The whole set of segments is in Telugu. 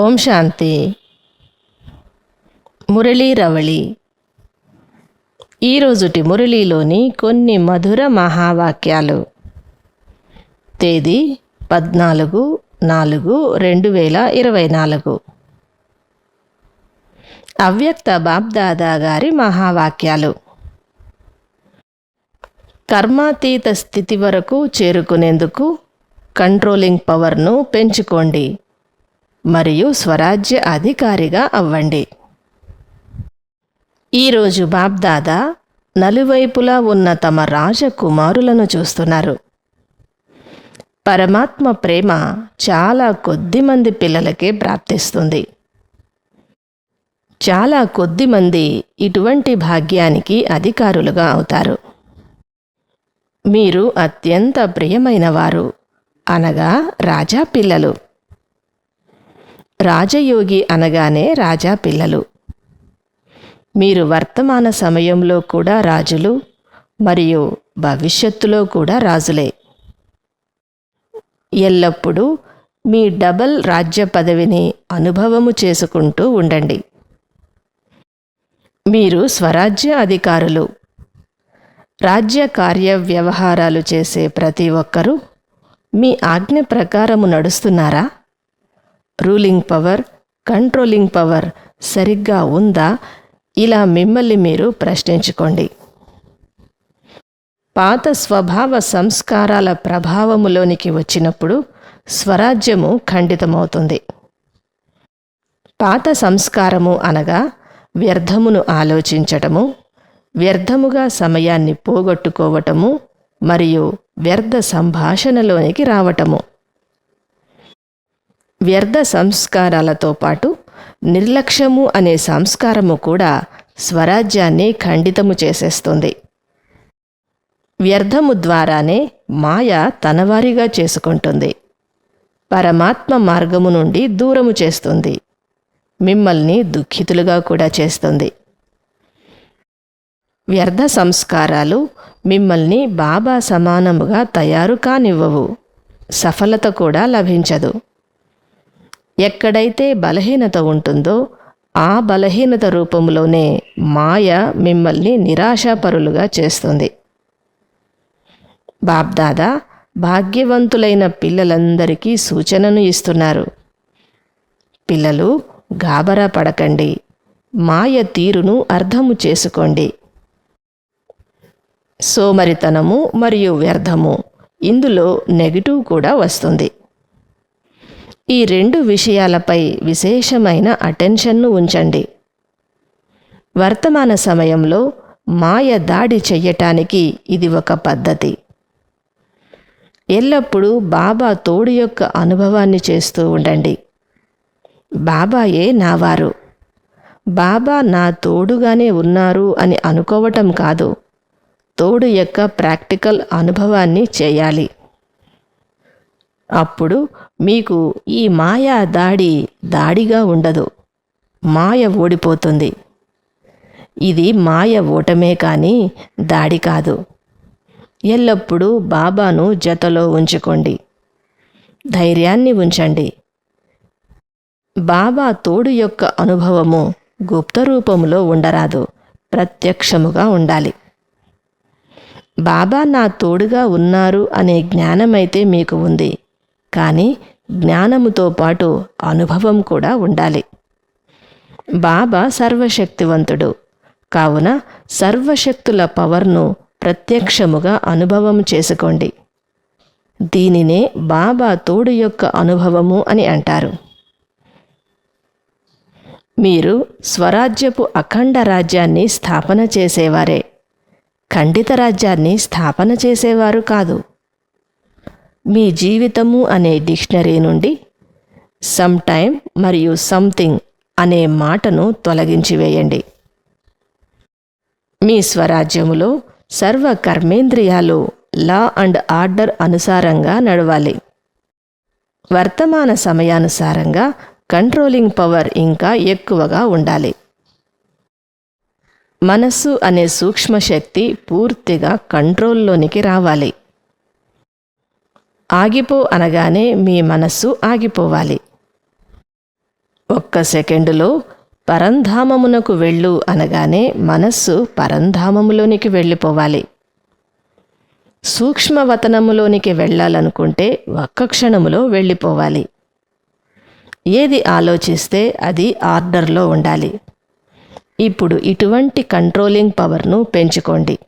ఓం శాంతి. మురళీ రవళి. ఈరోజుటి మురళీలోని కొన్ని మధుర మహావాక్యాలు. తేదీ పద్నాలుగు నాలుగు రెండు వేల ఇరవై నాలుగు. అవ్యక్త బాబ్దాదా గారి మహావాక్యాలు. కర్మాతీత స్థితి వరకు చేరుకునేందుకు కంట్రోలింగ్ పవర్ను పెంచుకోండి. మరియు స్వరాజ్య అధికారిగా అవ్వండి. ఈరోజు బాబ్దాదా నలువైపులా ఉన్న తమ రాజకుమారులను చూస్తున్నారు. పరమాత్మ ప్రేమ చాలా కొద్ది మంది పిల్లలకే ప్రాప్తిస్తుంది. చాలా కొద్ది మంది ఇటువంటి భాగ్యానికి అధికారులుగా అవుతారు. మీరు అత్యంత ప్రియమైన వారు అనగా రాజా పిల్లలు. రాజయోగి అనగానే రాజా పిల్లలు. మీరు వర్తమాన సమయంలో కూడా రాజులు మరియు భవిష్యత్తులో కూడా రాజులే. ఎల్లప్పుడూ మీ డబల్ రాజ్య పదవిని అనుభవము చేసుకుంటూ ఉండండి. మీరు స్వరాజ్య అధికారులు. రాజ్య కార్య వ్యవహారాలు చేసే ప్రతి ఒక్కరూ మీ ఆజ్ఞ ప్రకారము నడుస్తున్నారా? రూలింగ్ పవర్ కంట్రోలింగ్ పవర్ సరిగ్గా ఉందా? ఇలా మిమ్మల్ని మీరు ప్రశ్నించుకోండి. పాత స్వభావ సంస్కారాల ప్రభావములోనికి వచ్చినప్పుడు స్వరాజ్యము ఖండితమవుతుంది. పాత సంస్కారము అనగా వ్యర్థమును ఆలోచించటము వ్యర్థముగా సమయాన్ని పోగొట్టుకోవటము మరియు వ్యర్థ సంభాషణలోనికి రావటము. వ్యర్థ సంస్కారాలతో పాటు నిర్లక్ష్యము అనే సంస్కారము కూడా స్వరాజ్యాన్ని ఖండితము చేసేస్తుంది. వ్యర్థము ద్వారానే మాయ తనవారిగా చేసుకుంటుంది. పరమాత్మ మార్గము నుండి దూరము చేస్తుంది. మిమ్మల్ని దుఃఖితులుగా కూడా చేస్తుంది. వ్యర్థ సంస్కారాలు మిమ్మల్ని బాబా సమానముగా తయారు కానివ్వవు. సఫలత కూడా లభించదు. ఎక్కడైతే బలహీనత ఉంటుందో ఆ బలహీనత రూపంలోనే మాయ మిమ్మల్ని నిరాశాపరులుగా చేస్తుంది. బాబ్దాదా భాగ్యవంతులైన పిల్లలందరికీ సూచనను ఇస్తున్నారు. పిల్లలు గాబరా పడకండి. మాయ తీరును అర్థము చేసుకోండి. సోమరితనము మరియు వ్యర్థము ఇందులో నెగిటివ్ కూడా వస్తుంది. ఈ రెండు విషయాలపై విశేషమైన అటెన్షన్ను ఉంచండి. వర్తమాన సమయంలో మాయ దాడి చెయ్యటానికి ఇది ఒక పద్ధతి. ఎల్లప్పుడూ బాబా తోడు యొక్క అనుభవాన్ని చేస్తూ ఉండండి. బాబాయే నావారు. బాబా నా తోడుగానే ఉన్నారు అని అనుకోవటం కాదు. తోడు యొక్క ప్రాక్టికల్ అనుభవాన్ని చేయాలి. అప్పుడు మీకు ఈ మాయా దాడి దాడిగా ఉండదు. మాయ ఓడిపోతుంది. ఇది మాయ ఓటమే కానీ దాడి కాదు. ఎల్లప్పుడూ బాబాను జతలో ఉంచుకోండి. ధైర్యాన్ని ఉంచండి. బాబా తోడు యొక్క అనుభవము గుప్త రూపములో ఉండరాదు. ప్రత్యక్షముగా ఉండాలి. బాబా నా తోడుగా ఉన్నారు అనే జ్ఞానమైతే మీకు ఉంది. కానీ జ్ఞానముతో పాటు అనుభవం కూడా ఉండాలి. బాబా సర్వశక్తివంతుడు. కావున సర్వశక్తుల పవర్ను ప్రత్యక్షముగా అనుభవం చేసుకోండి. దీనినే బాబా తోడు యొక్క అనుభవము అని అంటారు. మీరు స్వరాజ్యపు అఖండ రాజ్యాన్ని స్థాపన చేసేవారే. ఖండిత రాజ్యాన్ని స్థాపన చేసేవారు కాదు. మీ జీవితము అనే డిక్షనరీ నుండి సమ్ టైమ్ మరియు సంథింగ్ అనే మాటను తొలగించి వేయండి. మీ స్వరాజ్యములో సర్వ కర్మేంద్రియాలు లా అండ్ ఆర్డర్ అనుసారంగా నడవాలి. వర్తమాన సమయానుసారంగా కంట్రోలింగ్ పవర్ ఇంకా ఎక్కువగా ఉండాలి. మనస్సు అనే సూక్ష్మ శక్తి పూర్తిగా కంట్రోల్లోనికి రావాలి. ఆగిపో అనగానే మీ మనస్సు ఆగిపోవాలి. ఒక్క సెకండులో పరంధామమునకు వెళ్ళు అనగానే మనస్సు పరంధామములోనికి వెళ్ళిపోవాలి. సూక్ష్మవతనములోనికి వెళ్ళాలనుకుంటే ఒక్క క్షణములో వెళ్ళిపోవాలి. ఏది ఆలోచిస్తే అది ఆర్డర్లో ఉండాలి. ఇప్పుడు ఇటువంటి కంట్రోలింగ్ పవర్ను పెంచుకోండి.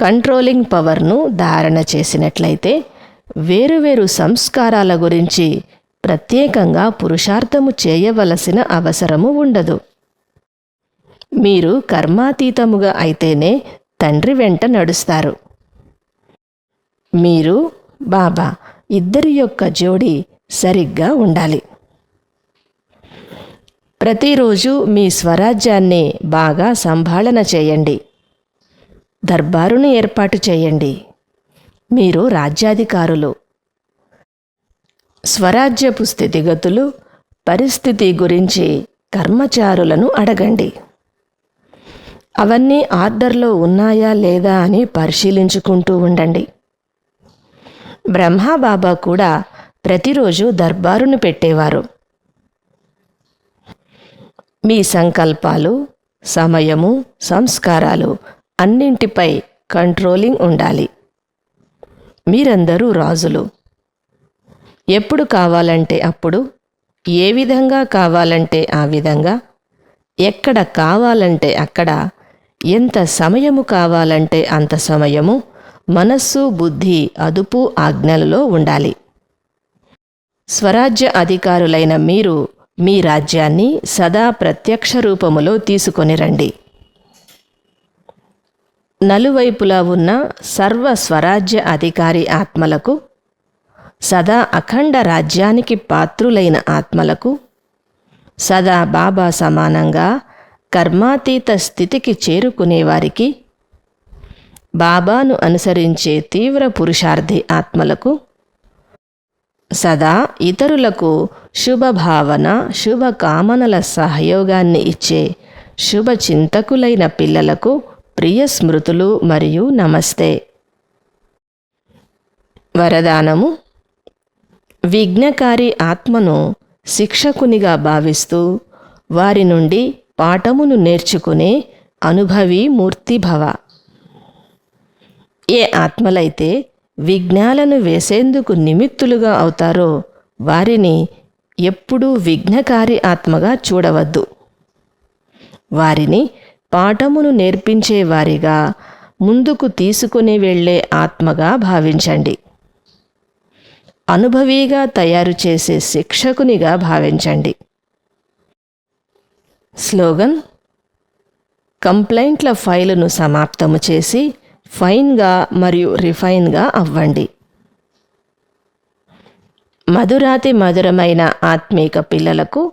కంట్రోలింగ్ పవర్ను ధారణ చేసినట్లయితే వేరువేరు సంస్కారాల గురించి ప్రత్యేకంగా పురుషార్థము చేయవలసిన అవసరము ఉండదు. మీరు కర్మాతీతముగా అయితేనే తండ్రి వెంట నడుస్తారు. మీరు బాబా ఇద్దరి యొక్క జోడి సరిగ్గా ఉండాలి. ప్రతిరోజు మీ స్వరాజ్యాన్ని బాగా సంభాళన చేయండి. దర్బారును ఏర్పాటు చేయండి. మీరు రాజ్యాధికారులు స్వరాజ్యపు స్థితిగతులు పరిస్థితి గురించి కర్మచారులను అడగండి. అవన్నీ ఆర్డర్లో ఉన్నాయా లేదా అని పరిశీలించుకుంటూ ఉండండి. బ్రహ్మాబాబా కూడా ప్రతిరోజు దర్బారును పెట్టేవారు. మీ సంకల్పాలు సమయము సంస్కారాలు అన్నింటిపై కంట్రోలింగ్ ఉండాలి. మీరందరూ రాజులు. ఎప్పుడు కావాలంటే అప్పుడు ఏ విధంగా కావాలంటే ఆ విధంగా ఎక్కడ కావాలంటే అక్కడ ఎంత సమయము కావాలంటే అంత సమయము మనస్సు బుద్ధి అదుపు ఆజ్ఞలలో ఉండాలి. స్వరాజ్య అధికారులైన మీరు మీ రాజ్యాన్ని సదా ప్రత్యక్ష రూపములో తీసుకొని రండి. నలువైపులా ఉన్న సర్వ స్వరాజ్య అధికారి ఆత్మలకు సదా అఖండ రాజ్యానికి పాత్రులైన ఆత్మలకు సదా బాబా సమానంగా కర్మాతీత స్థితికి చేరుకునేవారికి బాబాను అనుసరించే తీవ్ర పురుషార్థి ఆత్మలకు సదా ఇతరులకు శుభభావన శుభకామనల సహయోగాన్ని ఇచ్చే శుభ చింతకులైన పిల్లలకు ప్రియ స్మృతులు మరియు నమస్తే. వరదానము. విఘ్నకారి ఆత్మను శిక్షకునిగా భావిస్తూ వారి నుండి పాఠమును నేర్చుకునే అనుభవి మూర్తిభవ. ఏ ఆత్మలైతే విఘ్నాలను వేసేందుకు నిమిత్తులుగా అవుతారో వారిని ఎప్పుడూ విఘ్నకారి ఆత్మగా చూడవద్దు. వారిని పాఠమును నేర్పించేవారిగా ముందుకు తీసుకుని వెళ్ళే ఆత్మగా భావించండి. అనుభవీగా తయారు చేసే శిక్షకునిగా భావించండి. స్లోగన్ కంప్లైంట్ల ఫైలును సమాప్తము చేసి ఫైన్గా మరియు రిఫైన్గా అవ్వండి. మధురాతి మధురమైన ఆత్మీక పిల్లలకు